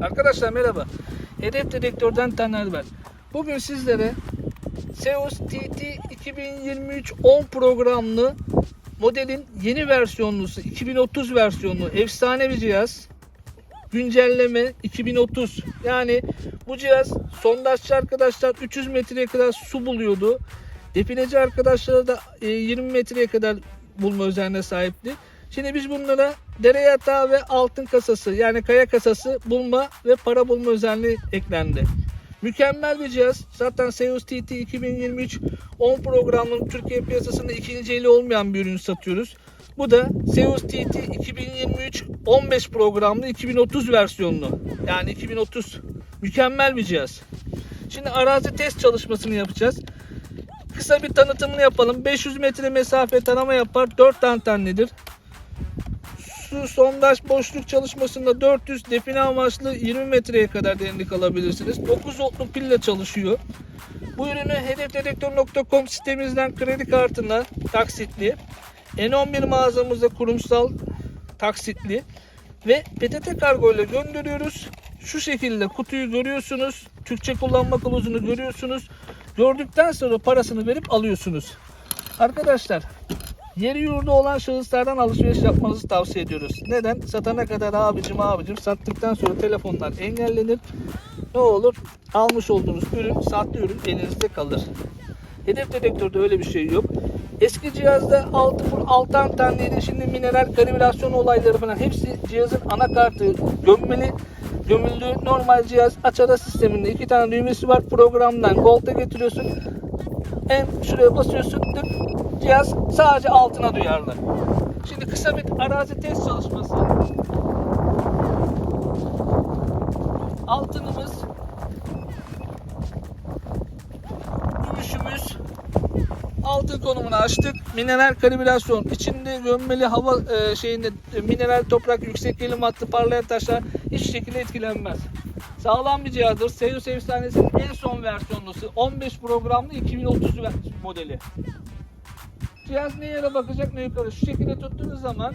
Arkadaşlar merhaba. Hedef Dedektör'den Taner ben. Bugün sizlere Seus TT 2023 10 programlı modelin yeni versiyonlusu 2030 versiyonlu efsane bir cihaz. Güncelleme 2030. Yani bu cihaz sondajçı arkadaşlar 300 metreye kadar su buluyordu. Defineci arkadaşlara da e, 20 metreye kadar bulma özelliğine sahipti. Şimdi biz bunlara dere yatağı ve altın kasası yani kaya kasası bulma ve para bulma özelliği eklendi. Mükemmel bir cihaz. Zaten Seus TT 2023 10 programının Türkiye piyasasında ikinci eli olmayan bir ürün satıyoruz. Bu da Seus TT 2023 15 programlı 2030 versiyonlu. Yani 2030 mükemmel bir cihaz. Şimdi arazi test çalışmasını yapacağız. Kısa bir tanıtımını yapalım. 500 metre mesafe tarama yapar. 4 antenlidir. Su sondaj boşluk çalışmasında 400 define amaçlı 20 metreye kadar derinlik alabilirsiniz. 9 voltlu pille çalışıyor. Bu ürünü hedefdedektör.com sitemizden kredi kartına taksitli. N11 mağazamızda kurumsal taksitli ve PTT kargo ile gönderiyoruz. Şu şekilde kutuyu görüyorsunuz. Türkçe kullanma kılavuzunu görüyorsunuz. Gördükten sonra parasını verip alıyorsunuz. Arkadaşlar Yeri yurdu olan şahıslardan alışveriş yapmanızı tavsiye ediyoruz. Neden? Satana kadar abicim abicim sattıktan sonra telefonlar engellenir. Ne olur? Almış olduğunuz ürün, sahte ürün elinizde kalır. Hedef dedektörde öyle bir şey yok. Eski cihazda 6 full 6 antenliydi. Şimdi mineral kalibrasyon olayları falan hepsi cihazın anakartı gömmeli gömüldü. Normal cihaz aç ara sisteminde iki tane düğmesi var. Programdan Gold'a getiriyorsun. En şuraya basıyorsun. Tık, cihaz sadece altına duyarlı. Şimdi kısa bir arazi test çalışması. Altınımız gümüşümüz altın konumunu açtık. Mineral kalibrasyon içinde gömmeli hava e, şeyinde e, mineral toprak yüksek gelim hattı parlayan taşlar hiç şekilde etkilenmez. Sağlam bir cihazdır. Seus efsanesinin en son versiyonlusu. 15 programlı 2030 ver- modeli. Cihaz ne yere bakacak ne yukarı. Şu şekilde tuttuğunuz zaman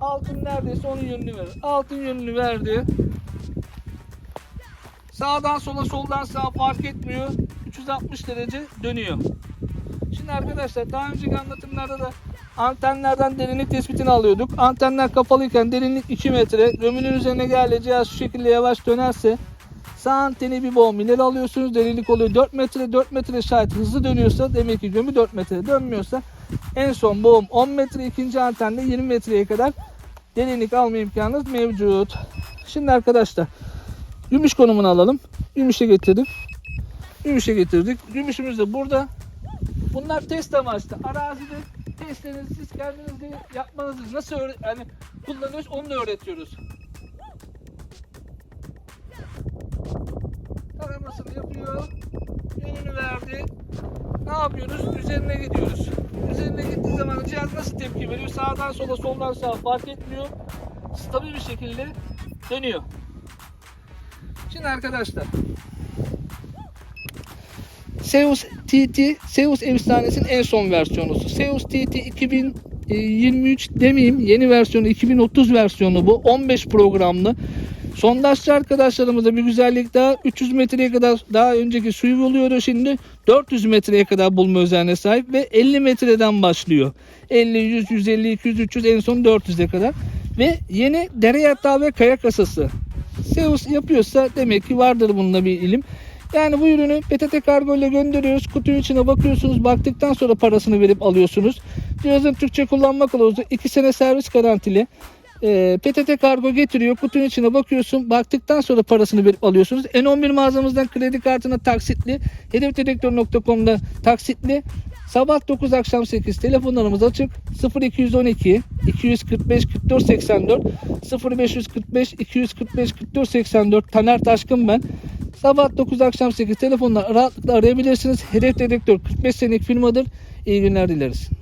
altın neredeyse onun yönünü verir. Altın yönünü verdi. Sağdan sola soldan sağa fark etmiyor. 360 derece dönüyor. Şimdi arkadaşlar daha önceki anlatımlarda da antenlerden derinlik tespitini alıyorduk. Antenler kapalıyken derinlik 2 metre. Gömünün üzerine geldi cihaz şu şekilde yavaş dönerse sağ anteni bir boğum ileri alıyorsunuz. Derinlik oluyor 4 metre. 4 metre şayet hızlı dönüyorsa demek ki gömü 4 metre dönmüyorsa en son boğum 10 metre. ikinci antende 20 metreye kadar derinlik alma imkanınız mevcut. Şimdi arkadaşlar gümüş konumunu alalım. Gümüşe getirdik. Gümüşe getirdik. Gümüşümüz de burada. Bunlar test amaçlı. Arazide testlerinizi siz kendiniz de yapmanızı nasıl öğre- yani kullanıyoruz onu da öğretiyoruz. Taramasını yapıyor. Yönünü verdi. Ne yapıyoruz? Üzerine gidiyoruz. Üzerine gittiği zaman cihaz nasıl tepki veriyor? Sağdan sola, soldan sağa fark etmiyor. Stabil bir şekilde dönüyor. Şimdi arkadaşlar Seus TT, Seus efsanesinin en son versiyonusu. Seus TT 2023 demeyeyim yeni versiyonu 2030 versiyonu bu. 15 programlı. Sondajçı arkadaşlarımıza bir güzellik daha 300 metreye kadar daha önceki suyu buluyordu şimdi 400 metreye kadar bulma özelliğine sahip ve 50 metreden başlıyor. 50, 100, 150, 200, 300 en son 400'e kadar. Ve yeni dere yatağı ve kaya kasası. Seus yapıyorsa demek ki vardır bunda bir ilim. Yani bu ürünü PTT kargo ile gönderiyoruz. Kutunun içine bakıyorsunuz. Baktıktan sonra parasını verip alıyorsunuz. Cihazın Türkçe kullanma kılavuzu 2 sene servis garantili. Ee, PTT kargo getiriyor. Kutunun içine bakıyorsun. Baktıktan sonra parasını verip alıyorsunuz. N11 mağazamızdan kredi kartına taksitli. Hedefdedektör.com'da taksitli. Sabah 9 akşam 8 telefonlarımız açık 0212 245 44 84 0545 245 44 84 Taner Taşkın ben. Sabah 9 akşam 8 telefonla rahatlıkla arayabilirsiniz. Hedef Dedektör 45 senelik firmadır. İyi günler dileriz.